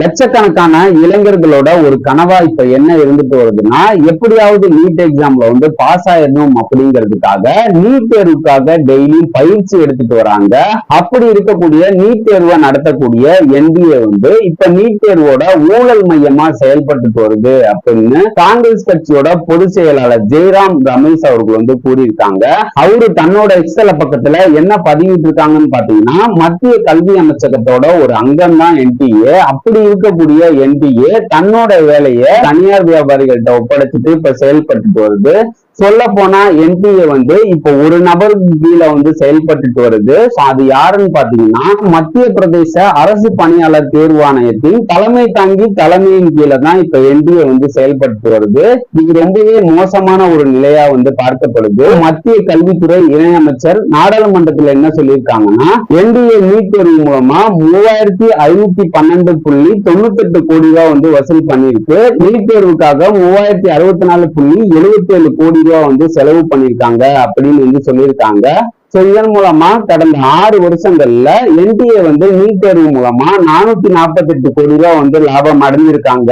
லட்சக்கணக்கான இளைஞர்களோட ஒரு கனவா இப்ப என்ன இருந்துட்டு வருதுன்னா எப்படியாவது நீட் எக்ஸாம்ல வந்து பாஸ் ஆயிடணும் அப்படிங்கிறதுக்காக நீட் தேர்வுக்காக டெய்லி பயிற்சி எடுத்துட்டு வராங்க. அப்படி இருக்கக்கூடிய நீட் தேர்வை நடத்தக்கூடிய என்டிஏ வந்து இப்ப நீட் தேர்வோட ஊழல் மையமா செயல்பட்டுட்டு வருது அப்படின்னு காங்கிரஸ் கட்சியோட பொதுச் செயலாளர் ஜெய்ராம் ரமேஷ் அவர்கள் வந்து கூறியிருக்காங்க. அவரு தன்னோட எக்ஸல பக்கத்துல என்ன பதிவிட்டு இருக்காங்கன்னு பாத்தீங்கன்னா மத்திய கல்வி அமைச்சகத்தோட ஒரு அங்கம் தான் என்டிஏ அப்படி இருக்கக்கூடிய என்டிஏ தன்னோட வேலையை தனியார் வியாபாரிகள்ட்ட ஒப்படைச்சிட்டு இப்ப செயல்பட்டு வருது. சொல்ல போனா என்பிஏ வந்து இப்ப ஒரு நபருக்கு கீழே வந்து செயல்பட்டுட்டு வருது. அது யாருன்னு பாத்தீங்கன்னா மத்திய பிரதேச அரசு பணியாளர் தேர்வாணையத்தின் தலைமை தாங்கி தலைமையின் கீழே தான் இப்ப என்பிஏ வந்து செயல்பட்டு வருது. இது ரொம்பவே மோசமான ஒரு நிலையா வந்து பார்க்கப்படுது. மத்திய கல்வித்துறை இணையமைச்சர் நாடாளுமன்றத்துல என்ன சொல்லியிருக்காங்கன்னா என்பிஏ நீட் தேர்வு மூலமா மூவாயிரத்தி ஐநூத்தி பன்னெண்டு புள்ளி தொண்ணூத்தி எட்டு கோடி ரூபாய் வந்து வசூல் பண்ணிருக்கு நீட் தேர்வுக்காக மூவாயிரத்தி அறுபத்தி நாலு புள்ளி எழுபத்தி ஏழு கோடி ரூபா வந்து செலவு பண்ணிருக்காங்க அப்படின்னு வந்து சொல்லியிருக்காங்க. ஸோ இதன் மூலமா கடந்த ஆறு வருஷங்கள்ல என்டிஏ வந்து நீட் தேர்வு மூலமா நானூத்தி நாற்பத்தி எட்டு கோடி ரூபா வந்து லாபம் அடைஞ்சிருக்காங்க.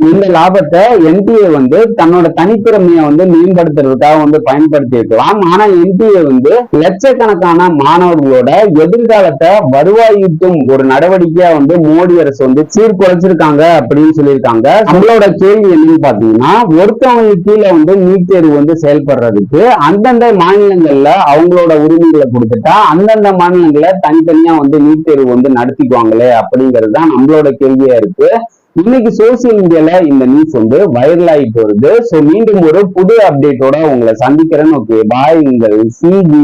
இந்த லாபத்தை என்டிஏ வந்து தன்னோட தனித்திறமையை வந்து மேம்படுத்துறதுக்காக வந்து பயன்படுத்தி இருக்கலாம் ஆனா என்டிஏ வந்து லட்சக்கணக்கான மாணவர்களோட எதிர்காலத்தை வருவாயிட்டும் ஒரு நடவடிக்கையா வந்து மோடி அரசு வந்து சீர்குலைச்சிருக்காங்க அப்படின்னு சொல்லியிருக்காங்க. நம்மளோட கேள்வி என்னன்னு பாத்தீங்கன்னா ஒருத்தவங்க கீழே வந்து நீட் தேர்வு வந்து செயல்படுறதுக்கு அந்தந்த மாநிலங்கள்ல அவங்களோட உரிமைகளை கொடுத்துட்டா அந்தந்த மாநிலங்களை தனித்தனியா வந்து நீட் தேர்வு வந்து நடத்திக்குவாங்களே அப்படிங்கிறது தான் நம்மளோட கேள்வியா இருக்கு. இன்னைக்கு சோசியல் மீடியால இந்த நியூஸ் வந்து வைரல் ஆயிட்டு வருது சோ மீண்டும் ஒரு புது அப்டேட்டோட உங்களை சந்திக்கிறேன்னு ஓகே பாய் உங்கள் சிபி